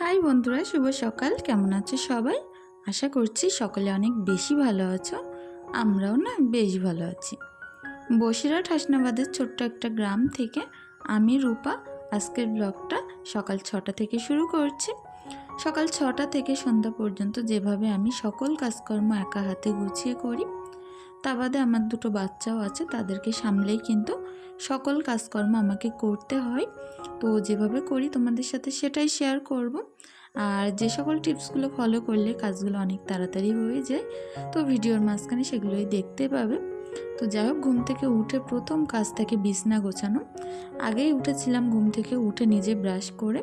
High বন্ধুরা, শুভ সকাল। কেমন আছো সবাই? আশা করছি সকলে অনেক বেশি ভালো আছো, আমরাও না বেশ ভালো আছি। বসিরহাট হাসনাবাদের ছোট্ট একটা গ্রাম থেকে আমি রূপা আজকের ব্লগটা সকাল ছটা থেকে শুরু করছি। সকাল ছটা থেকে সন্ধ্যা পর্যন্ত যেভাবে আমি সকল কাজকর্ম একা হাতে গুছিয়ে করি তা বাদে আমার দুটো বাচ্চাও আছে, তাদেরকে সামলেই কিন্তু সকল কাজকর্ম আমাকে করতে হয়। তো যেভাবে করি তোমাদের সাথে সেটাই শেয়ার করব। আর যে সকল টিপসগুলো ফলো করলে কাজগুলো অনেক তাড়াতাড়ি হয়ে যায়, তো ভিডিওর মাঝখানে সেগুলোই দেখতে পাবে। তো যাই হোক, ঘুম থেকে উঠে প্রথম কাজ থাকে বিছনা গোছানো। আগেই উঠেছিলাম, ঘুম থেকে উঠে নিজে ব্রাশ করে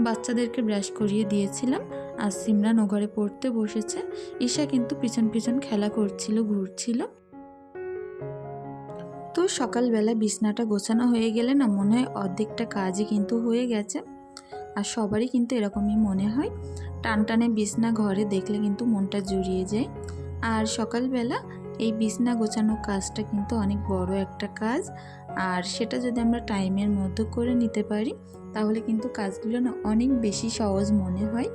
বাচ্চাদেরকে ব্রাশ করিয়ে দিয়েছিলাম। আর সিমরান ও ঘরে পড়তে বসেছে। ঈশা কিন্তু পিছন পিছন খেলা করছিল, ঘুরছিল। তো সকালবেলা বিছনাটা গোছানো হয়ে গেলে না মনে হয় অর্ধেকটা কাজই কিন্তু হয়ে গেছে। আর সবারই কিন্তু এরকমই মনে হয়। টান টানে বিছনা ঘরে দেখলে কিন্তু মনটা জুড়িয়ে যায়। আর সকালবেলা এই বিছনা গোছানো কাজটা কিন্তু অনেক বড় একটা কাজ। আর সেটা যদি আমরা টাইমের মধ্যে করে নিতে পারি, তাহলে কিন্তু কাজগুলো না অনেক বেশি সহজ মনে হয়।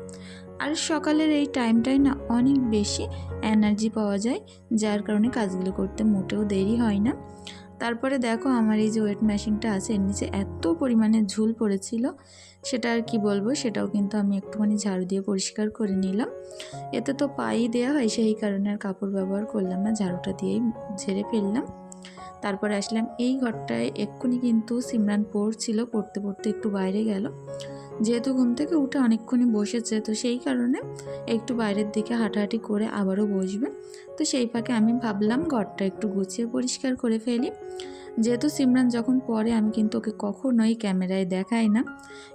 আর সকালের এই টাইমটাই না অনেক বেশি এনার্জি পাওয়া যায়, যার কারণে কাজগুলো করতে মোটেও দেরি হয় না। তারপরে দেখো আমার এই যে ওয়েট মেশিনটা আছে, এর নিচে এত পরিমাণে ঝুল পড়েছিল, সেটা আর কি বলব, সেটাও কিন্তু আমি একটুখানি ঝাড়ু দিয়ে পরিষ্কার করে নিলাম। এতে তো পাই দেওয়া হয়, সেই কারণে আর কাপড় ব্যবহার করলাম না, ঝাড়ুটা দিয়েই ঝেড়ে ফেললাম। তারপরে আসলাম, এই ঘরটায় এক্ষুনি কিন্তু সিমরান পড়ছিল, পড়তে পড়তে একটু বাইরে গেল। যেহেতু ঘুম থেকে উঠে অনেকক্ষণই বসেছে, তো সেই কারণে একটু বাইরের দিকে হাঁটাহাঁটি করে আবারও বসবে। তো সেই ফাঁকে আমি ভাবলাম ঘরটা একটু গুছিয়ে পরিষ্কার করে ফেলি। যেহেতু সিমরান যখন পড়ে, আমি কিন্তু ওকে কখনোই ক্যামেরায় দেখাই না।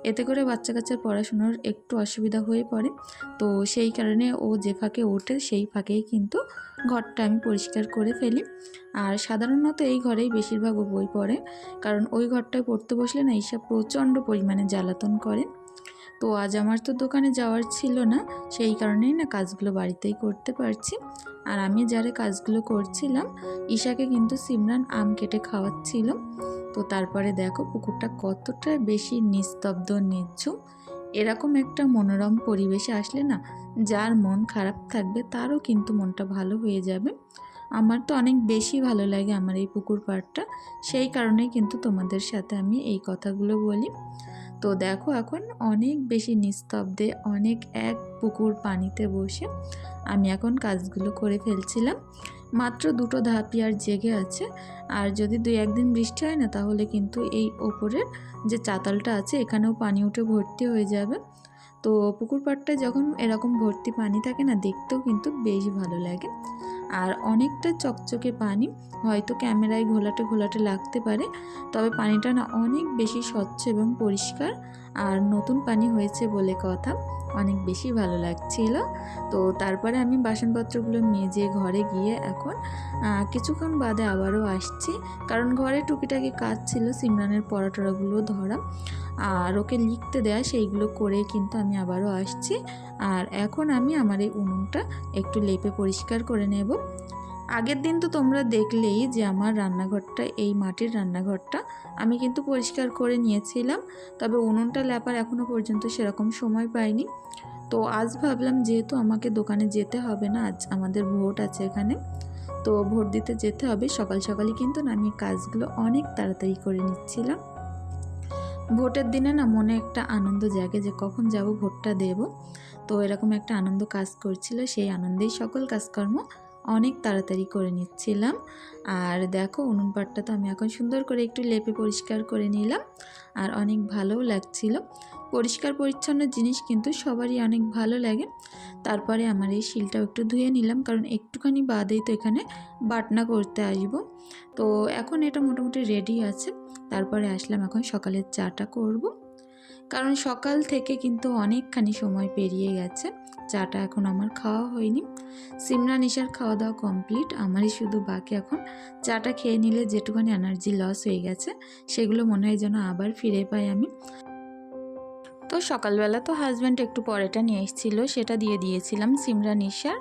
এতে করে বাচ্চা কাচ্চার পড়াশুনোর একটু অসুবিধা হয়ে পড়ে। তো সেই কারণে ও যে ফাঁকে ওঠে, সেই ফাঁকেই কিন্তু ঘরটা আমি পরিষ্কার করে ফেলি। আর সাধারণত এই ঘরেই বেশিরভাগ ও বই পড়ে। কারণ ওই ঘরটায় পড়তে বসলে না, এইসব প্রচণ্ড পরিমাণে জ্বালাতন করে। তো আজ আমার তো দোকানে যাওয়ার ছিল না, সেই কারণেই না কাজগুলো বাড়িতেই করতে পারছি। আর আমি যারা কাজগুলো করছিলাম, ঈশাকে কিন্তু সিমরান আম কেটে খাওয়াচ্ছিল। তো তারপরে দেখো পুকুরটা কতটা বেশি নিস্তব্ধ নিচ্ছুম এরকম একটা মনোরম পরিবেশে আসলে না, যার মন খারাপ থাকবে তারও কিন্তু মনটা ভালো হয়ে যাবে। আমার তো অনেক বেশি ভালো লাগে আমার এই পুকুর পাড়টা, সেই কারণেই কিন্তু তোমাদের সাথে আমি এই কথাগুলো বলি। তো দেখো এখন অনেক বেশি নিস্তব্ধে অনেক এক পুকুর পানিতে বসে আমি এখন কাজগুলো করে ফেলছিলাম। মাত্র দুটো ধাপি আর জেগে আছে। আর যদি দুই একদিন বৃষ্টি হয় না, তাহলে কিন্তু এই ওপরের যে চাতালটা আছে, এখানেও পানি উঠে ভর্তি হয়ে যাবে। তো পুকুর পাড়টায় যখন এরকম ভর্তি পানি থাকে না, দেখতেও কিন্তু বেশ ভালো লাগে। আর অনেকটা চকচকে পানি। হয়তো ক্যামেরায় ঘোলাটে ঘোলাটে লাগতে পারে, তবে পানিটা না অনেক বেশি স্বচ্ছ এবং পরিষ্কার। আর নতুন পানি হয়েছে বলে কথা। অনেক বেশি ভালো লাগছিল। তো তারপরে আমি বাসনপত্রগুলো মেজে ঘরে গিয়ে এখন কিছুক্ষণ বাদে আবারও আসছি। কারণ ঘরে টুকিটাকি কাজ ছিল, সিমরানের পড়াটরাগুলো ধরা। আর ওকে লিখতে দেয়া, সেইগুলো করে কিন্তু আমি আবারও আসছি। আর এখন আমি আমার এই উনুনটা একটু লেপে পরিষ্কার করে নেব। আগের দিন তো তোমরা দেখলেই যে আমার রান্নাঘরটা, এই মাটির রান্নাঘরটা আমি কিন্তু পরিষ্কার করে নিয়েছিলাম। তবে উনুনটা লেপার এখনও পর্যন্ত সেরকম সময় পাইনি। তো আজ ভাবলাম যেহেতু আমাকে দোকানে যেতে হবে না, আজ আমাদের ভোট আছে এখানে, তো ভোট দিতে যেতে হবে। সকাল সকালই কিন্তু না আমি কাজগুলো অনেক তাড়াতাড়ি করে নিচ্ছিলাম। ভোটের দিনে না মনে একটা আনন্দ জাগে যে কখন যাব, ভোটটা দেব। তো এরকম একটা আনন্দ কাজ করছিল, সেই আনন্দেই সকল কাজকর্ম অনেক তাড়াতাড়ি করে নিচ্ছিলাম। আর দেখো, উনুন পাটটা তো আমি এখন সুন্দর করে একটু লেপে পরিষ্কার করে নিলাম। আর অনেক ভালোও লাগছিল। পরিষ্কার পরিচ্ছন্ন জিনিস কিন্তু সবারই অনেক ভালো লাগে। তারপরে আমার এই শিলটাও একটু ধুয়ে নিলাম, কারণ একটুখানি বাদেই তো এখানে বাটনা করতে আসব। তো এখন এটা মোটামুটি রেডি আছে। তারপরে আসলাম এখন সকালের চাটা করব। কারণ সকাল থেকে কিন্তু অনেকখানি সময় পেরিয়ে গেছে। চাটা এখন আমার খাওয়া হয়নি। সিমরা, নিশার খাওয়া দাওয়া কমপ্লিট আমারই শুধু বাকি এখন চাটা খেয়ে নিলে যেটুখানি এনার্জি লস হয়ে গেছে, সেগুলো মনে হয় যেন আবার ফিরে পাই আমি। তো সকালবেলা তো হাজব্যান্ড একটু পরেটা নিয়ে এসেছিল, সেটা দিয়ে দিয়েছিলাম সিমরা, নিশার।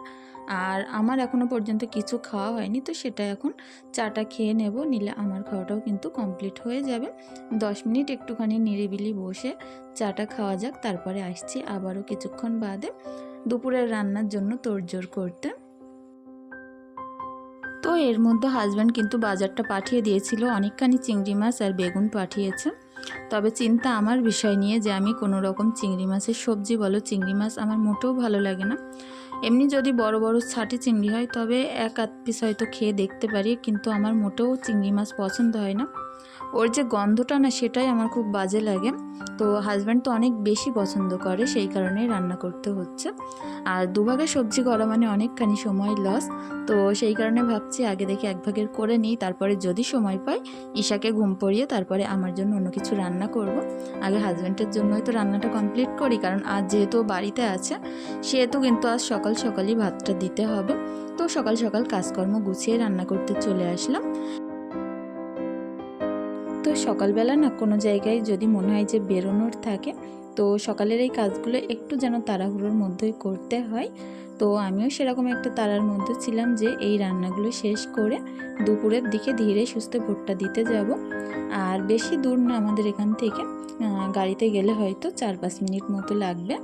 আর আমার এখনও পর্যন্ত কিছু খাওয়া হয়নি, তো সেটা এখন চাটা খেয়ে নেব, নিলে আমার খাওয়াটাও কিন্তু কমপ্লিট হয়ে যাবে। দশ মিনিট একটুখানি নিরিবিলি বসে চাটা খাওয়া যাক, তারপরে আসছি আবারও কিছুক্ষণ বাদে। দুপুরের রান্নার জন্য তোড়জোড় করতে। তো এর মধ্যে হাজব্যান্ড কিন্তু বাজারটা পাঠিয়ে দিয়েছিল। অনেকখানি চিংড়ি মাছ আর বেগুন পাঠিয়েছে। তবে চিন্তা আমার বিষয় নিয়ে যে আমি কোনো রকম চিংড়ি মাছের সবজি বলো, চিংড়ি মাছ আমার মোটেও ভালো লাগে না। এমনি যদি বড় বড় ছাটি চিংড়ি হয়, তবে এক আধ পিস হয়তো খেয়ে দেখতে পারি, কিন্তু আমার মোটেও চিংড়ি মাছ পছন্দ হয় না। ওর যে গন্ধটা না সেটাই আমার খুব বাজে লাগে। তো হাজব্যান্ড তো অনেক বেশি পছন্দ করে, সেই কারণেই রান্না করতে হচ্ছে। আর দুভাগে সবজি করা মানে অনেকখানি সময় লস তো সেই কারণে ভাবছি আগে দেখে এক ভাগের করে নিই, তারপরে যদি সময় পাই ঈশাকে ঘুম পড়িয়ে তারপরে আমার জন্য অন্য কিছু রান্না করব। আগে হাজব্যান্ডের জন্যই তো রান্নাটা কমপ্লিট করি, কারণ আজ যেহেতু বাড়িতে আছে, সেহেতু কিন্তু আজ সকাল সকালই ভাতটা দিতে হবে। তো সকাল সকাল কাজকর্ম গুছিয়ে রান্না করতে চলে আসলাম। তো সকালবেলা না কোনো জায়গায় যদি মনে হয় যে বেরোনোর থাকে, তো সকালের এই কাজগুলো একটু যেন তাড়াহুড়োর মধ্যেই করতে হয়। তো আমিও সেরকম একটা তারার মধ্যে ছিলাম যে এই রান্নাগুলো শেষ করে দুপুরের দিকে ধীরে সুস্থে ভোটটা দিতে যাব। আর বেশি দূর না আমাদের এখান থেকে গাড়িতে গেলে হয়তো চার পাঁচ মিনিট মতো লাগবে।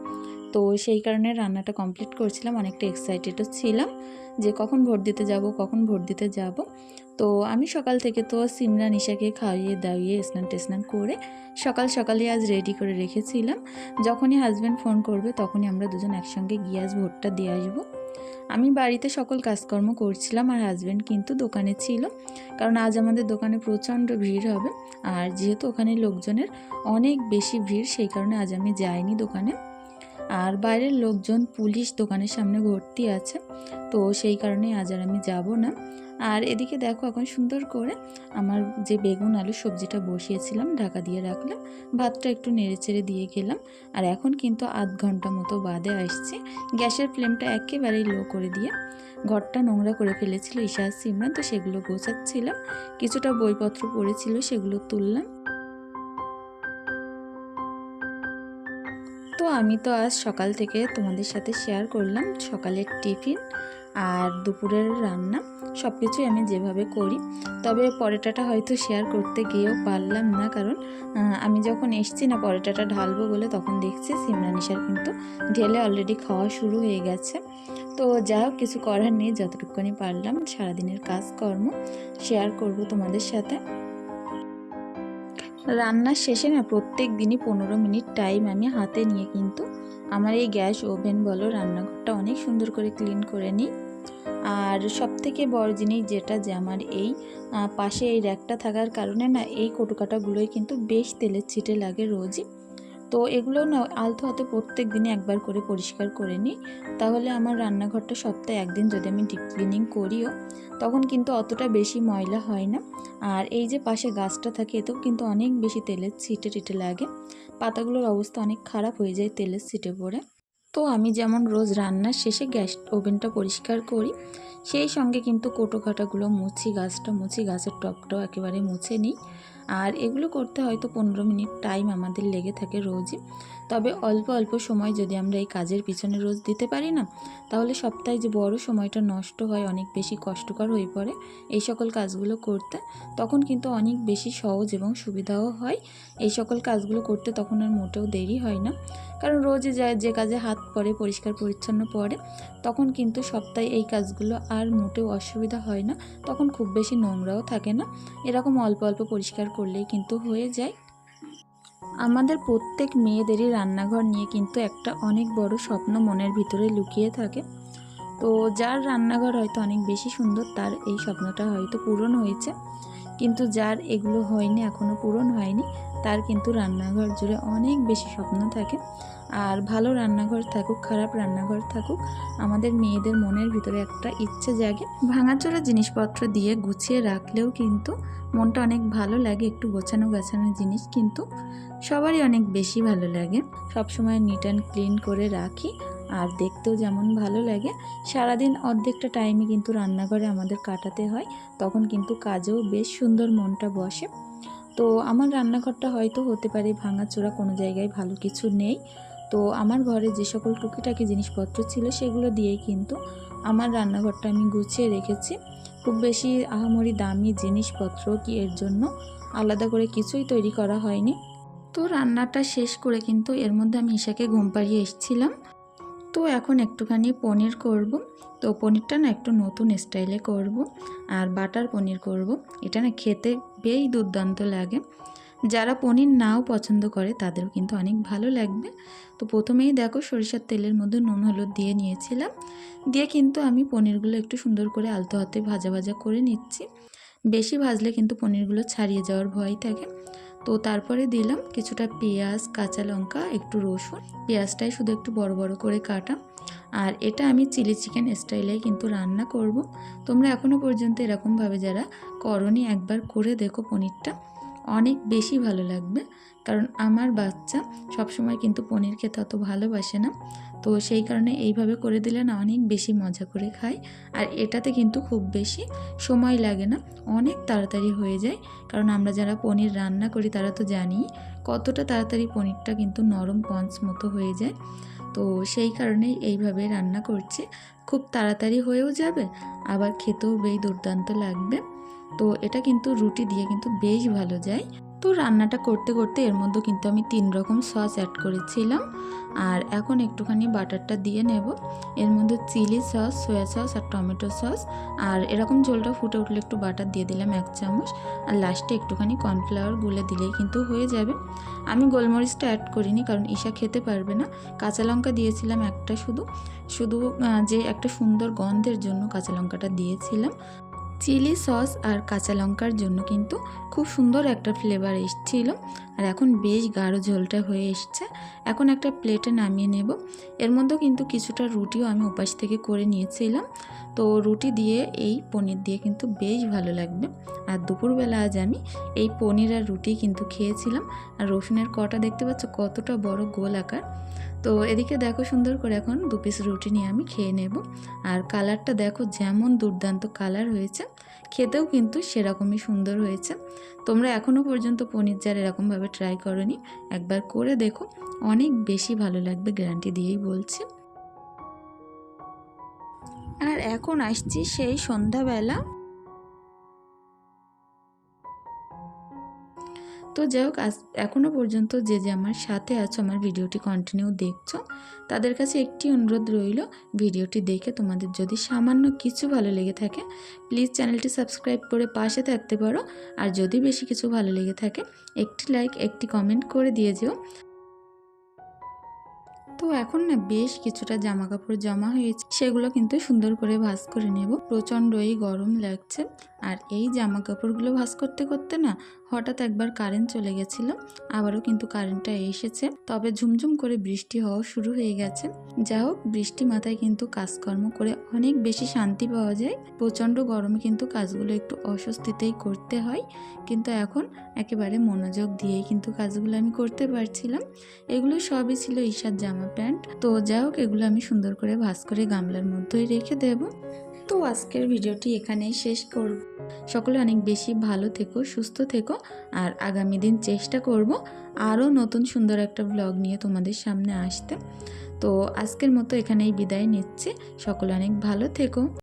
তো সেই কারণে রান্নাটা কমপ্লিট করছিলাম, অনেকটা এক্সাইটেডও ছিলাম যে কখন ভোট দিতে যাব, কখন ভোট দিতে যাব। তো আমি সকাল থেকে তো সিমরা নিশাকে খাইয়ে দাইয়ে স্নান টেস্নান করে সকাল সকালে আজ রেডি করে রেখেছিলাম। যখনই হাজব্যান্ড ফোন করবে তখনই আমরা দুজন একসঙ্গে গিয়ে আজ ভোটটা দিয়ে আসব। আমি বাড়িতে সকল কাজকর্ম করছিলাম আর হাজব্যান্ড কিন্তু দোকানে ছিল, কারণ আজ আমাদের দোকানে প্রচণ্ড ভিড় হবে। আর যেহেতু ওখানে লোকজনের অনেক বেশি ভিড়, সেই কারণে আজ আমি যাইনি দোকানে। আর বাইরের লোকজন পুলিশ দোকানের সামনে ভর্তি আছে, তো সেই কারণে আজ আর আমি যাব না। আর এদিকে দেখো এখন সুন্দর করে আমার যে বেগুন আলু সবজিটা বসিয়েছিলাম, ঢাকা দিয়ে রাখলাম, ভাতটা একটু নেড়ে চেড়ে দিয়ে গেলাম। আর এখন কিন্তু আধ ঘণ্টা মতো বাদে আসছে, গ্যাসের ফ্লেমটা একেবারেই লো করে দিয়ে। ঘরটা নোংরা করে ফেলেছিল ঈশা সিমরান, তো সেগুলো গোছাচ্ছিলাম। কিছুটা বইপত্র পড়েছিল, সেগুলো তুললাম। তো আমি তো আজ সকাল থেকে তোমাদের সাথে শেয়ার করলাম সকালের টিফিন আর দুপুরের রান্না সব কিছুই আমি যেভাবে করি। তবে পরোটাটা হয়তো শেয়ার করতে গিয়েও পারলাম না, কারণ আমি যখন এসছি না পরোটাটা ঢালবো বলে তখন দেখছি সিমরানিসার কিন্তু ঢেলে অলরেডি খাওয়া শুরু হয়ে গেছে। তো যা হোক, কিছু করার নেই, যতটুকুনি পারলাম, সারাদিনের কাজকর্ম শেয়ার করব তোমাদের সাথে। রান্নার শেষে না প্রত্যেক দিনই পনেরো মিনিট টাইম আমি হাতে নিয়ে কিন্তু আমার এই গ্যাস ওভেন বলো রান্নাঘরটা অনেক সুন্দর করে ক্লিন করে নিই। আর সব থেকে বড় জিনিস যেটা যে আমার এই পাশে এই র্যাকটা থাকার কারণে না এই কটুকাটাগুলোই কিন্তু বেশ তেলের ছিটে লাগে রোজই। তো এগুলো না আলতো হাতে প্রত্যেক দিনে একবার করে পরিষ্কার করে নিই। তাহলে আমার রান্নাঘরটা সপ্তাহে একদিন যদি আমি ডিপ ক্লিনিং করিও, তখন কিন্তু অতটা বেশি ময়লা হয় না। আর এই যে পাশে গাছটা থাকে, এতেও কিন্তু অনেক বেশি তেলের ছিটে টিটে লাগে। পাতাগুলোর অবস্থা অনেক খারাপ হয়ে যায় তেলের ছিটে পড়ে। তো আমি যেমন রোজ রান্নার শেষে গ্যাস ওভেনটা পরিষ্কার করি, সেই সঙ্গে কিন্তু কোটো কাটাগুলো মুছি, গাছটা মুছি, গাছের টপটাও একেবারে মুছে নিই। আর এগুলো করতে হয়তো পনেরো মিনিট টাইম আমাদের লেগে থাকে রোজই। তবে অল্প অল্প সময় যদি আমরা এই কাজের পিছনে রোজ দিতে পারি না, তাহলে সপ্তাহে যে বড় সময়টা নষ্ট হয়, অনেক বেশি কষ্টকর হয়ে পড়ে এই সকল কাজগুলো করতে, তখন কিন্তু অনেক বেশি সহজ এবং সুবিধাও হয়। এই সকল কাজগুলো করতে তখন আর মোটেও দেরি হয় না। কারণ রোজে যায় যে কাজে হাত পড়ে, পরিষ্কার পরিচ্ছন্ন পড়ে, তখন কিন্তু সপ্তাহে এই কাজগুলো আর মোটেও অসুবিধা হয় না। তখন খুব বেশি নোংরাও থাকে না। এরকম অল্প অল্প পরিষ্কার করলেই কিন্তু হয়ে যায়। আমাদের প্রত্যেক মেয়েদেরই রান্নাঘর নিয়ে কিন্তু একটা অনেক বড় স্বপ্ন মনের ভিতরে লুকিয়ে থাকে। তো যার রান্নাঘর হয়তো অনেক বেশি সুন্দর, তার এই স্বপ্নটা হয়তো পূরণ হয়েছে। কিন্তু যার এগুলো হয়নি এখনও পূরণ হয়নি, তার কিন্তু রান্নাঘর জুড়ে অনেক বেশি স্বপ্ন থাকে। আর ভালো রান্নাঘর থাকুক, খারাপ রান্নাঘর থাকুক, আমাদের মেয়েদের মনের ভিতরে একটা ইচ্ছে জাগে। ভাঙাচোরা জিনিসপত্র দিয়ে গুছিয়ে রাখলেও কিন্তু মনটা অনেক ভালো লাগে, একটু গোছানো গাছানো জিনিস কিন্তু সবারই অনেক বেশি ভালো লাগে। সবসময় নিট অ্যান্ড ক্লিন করে রাখি আর দেখতেও যেমন ভালো লাগে। সারাদিন অর্ধেকটা টাইমে কিন্তু রান্নাঘরে আমাদের কাটাতে হয়, তখন কিন্তু কাজেও বেশ সুন্দর মনটা বসে। তো আমার রান্নাঘরটা হয়তো হতে পারে ভাঙাচোরা, কোনো জায়গায় ভালো কিছু নেই। তো আমার ঘরে যে সকল টুকিটাকি জিনিসপত্র ছিল সেগুলো দিয়েই কিন্তু আমার রান্নাঘরটা আমি গুছিয়ে রেখেছি। খুব বেশি আহামরি দামি জিনিসপত্র কি এর জন্য আলাদা করে কিছুই তৈরি করা হয়নি। তো রান্নাটা শেষ করে কিন্তু এর মধ্যে আমি ঈশাকে ঘুম পাড়িয়ে এসেছিলাম। তো এখন একটুখানি পনির করব। তো পনিরটা না একটু নতুন স্টাইলে করব। আর বাটার পনির করব। এটা না খেতে বেশ দুর্দান্ত লাগে। যারা পনির নাও পছন্দ করে, তাদেরও কিন্তু অনেক ভালো লাগবে। তো প্রথমেই দেখো সরিষার তেলের মধ্যে নুন, হলুদ দিয়ে নিয়েছিলাম। দিয়ে কিন্তু আমি পনিরগুলো একটু সুন্দর করে আলতো হাতে ভাজা ভাজা করে নিচ্ছি। বেশি ভাজলে কিন্তু পনিরগুলো ছাড়িয়ে যাওয়ার ভয় থাকে। তো তারপরে দিলাম কিছুটা পেঁয়াজ, কাঁচা লঙ্কা, একটু রসুন। পেঁয়াজটাই শুধু একটু বড় বড় করে কাটা আর এটা আমি চিলি চিকেন স্টাইলে কিন্তু রান্না করব। তোমরা এখনও পর্যন্ত এরকমভাবে যারা করনি, একবার করে দেখো পনিরটা। অনেক বেশি ভালো লাগবে। কারণ আমার বাচ্চা সবসময় কিন্তু পনির খেতে অত ভালোবাসে না। তো সেই কারণে এইভাবে করে দিলে না অনেক বেশি মজা করে খায়। আর এটাতে কিন্তু খুব বেশি সময় লাগে না। অনেক তাড়াতাড়ি হয়ে যায়। কারণ আমরা যারা পনির রান্না করি তারা তো জানি কতটা তাড়াতাড়ি পনিরটা কিন্তু নরম পঞ্চ মতো হয়ে যায়। তো সেই কারণেই এইভাবে রান্না করছি। খুব তাড়াতাড়ি হয়েও যাবে, আবার খেতেও বেশ দুর্দান্ত লাগবে। তো এটা কিন্তু রুটি দিয়ে কিন্তু বেশ ভালো যায়। তো রান্নাটা করতে করতে এর মধ্যে কিন্তু আমি তিন রকম সস অ্যাড করেছিলাম। আর এখন একটুখানি বাটারটা দিয়ে নেব। এর মধ্যে চিলি সস, সয়া সস আর টমেটো সস। আর এরকম ঝোলটা ফুটে উঠলে একটু বাটার দিয়ে দিলাম এক চামচ। আর লাস্টে একটুখানি কর্নফ্লাওয়ার গুলে দিলেই কিন্তু হয়ে যাবে। আমি গোলমরিচটা অ্যাড করিনি কারণ ঈশা খেতে পারবে না। কাঁচা লঙ্কা দিয়েছিলাম একটা শুধু। শুধু যে একটা সুন্দর গন্ধের জন্য কাঁচা লঙ্কাটা দিয়েছিলাম। চিলি সস আর কাঁচা লঙ্কার জন্য কিন্তু খুব সুন্দর একটা ফ্লেভার এসেছিল। আর এখন বেশ গাঢ় ঝোলটা হয়ে এসছে। এখন একটা প্লেটে নামিয়ে নেব। এর মধ্যে কিন্তু কিছুটা রুটিও আমি উপাস থেকে করে নিয়েছিলাম। তো রুটি দিয়ে এই পনির দিয়ে কিন্তু বেশ ভালো লাগবে। আর দুপুরবেলা আজ আমি এই পনির আর রুটি কিন্তু খেয়েছিলাম। আর রসুনের কটা দেখতে পাচ্ছ কতটা বড় গোল আকার। তো এদিকে দেখো সুন্দর করে এখন দু পিস রুটি নিয়ে আমি খেয়ে নেব। আর কালারটা দেখো যেমন দুর্দান্ত কালার হয়েছে, খেতেও কিন্তু সেরকমই সুন্দর হয়েছে। তোমরা এখনও পর্যন্ত পনির যার এরকমভাবে ট্রাই করনি, একবার করে দেখো, অনেক বেশি ভালো লাগবে গ্যারান্টি দিয়েই বলছি। আর এখন আসছি সেই সন্ধ্যাবেলা। তো যাই হোক, আজ এখনও পর্যন্ত যে যে আমার সাথে আছো, আমার ভিডিওটি কন্টিনিউ দেখছ, তাদের কাছে একটি অনুরোধ রইল, ভিডিওটি দেখে তোমাদের যদি সামান্য কিছু ভালো লেগে থাকে প্লিজ চ্যানেলটি সাবস্ক্রাইব করে পাশে থাকতে পারো, আর যদি বেশি কিছু ভালো লেগে থাকে, একটি লাইক একটি কমেন্ট করে দিয়ে যেও। তো এখন না বেশ কিছুটা জামা কাপড় জমা হয়েছে, সেগুলো কিন্তু সুন্দর করে ভাঁজ করে নেব। প্রচণ্ডই গরম লাগছে, আর এই জামা কাপড়গুলো ভাঁজ করতে করতে না হঠাৎ একবার কারেন্ট চলে গেছিল, আবারও কিন্তু কারেন্টটা এসেছে। তবে ঝুমঝুম করে বৃষ্টি হওয়া শুরু হয়ে গেছে। যা হোক, বৃষ্টি মাথায় কিন্তু কাজকর্ম করে অনেক বেশি শান্তি পাওয়া যায়। প্রচণ্ড গরমে কিন্তু কাজগুলো একটু অস্বস্তিতেই করতে হয়। কিন্তু এখন একেবারে মনোযোগ দিয়েই কিন্তু কাজগুলো আমি করতে পারছিলাম। এগুলো সবই ছিল ঈশার জামা প্যান্ট। তো যা হোক, এগুলো আমি সুন্দর করে ভাঁজ করে গামলার মধ্যেই রেখে দেব। তো আজকের ভিডিওটি এখানেই শেষ করব। সকলে অনেক বেশি ভালো থেকো, সুস্থ থেকো আর আগামী দিন চেষ্টা করব আরও নতুন সুন্দর একটা ব্লগ নিয়ে তোমাদের সামনে আসতে। তো আজকের মতো এখানেই বিদায় নিচ্ছে। সকলে অনেক ভালো থেকো।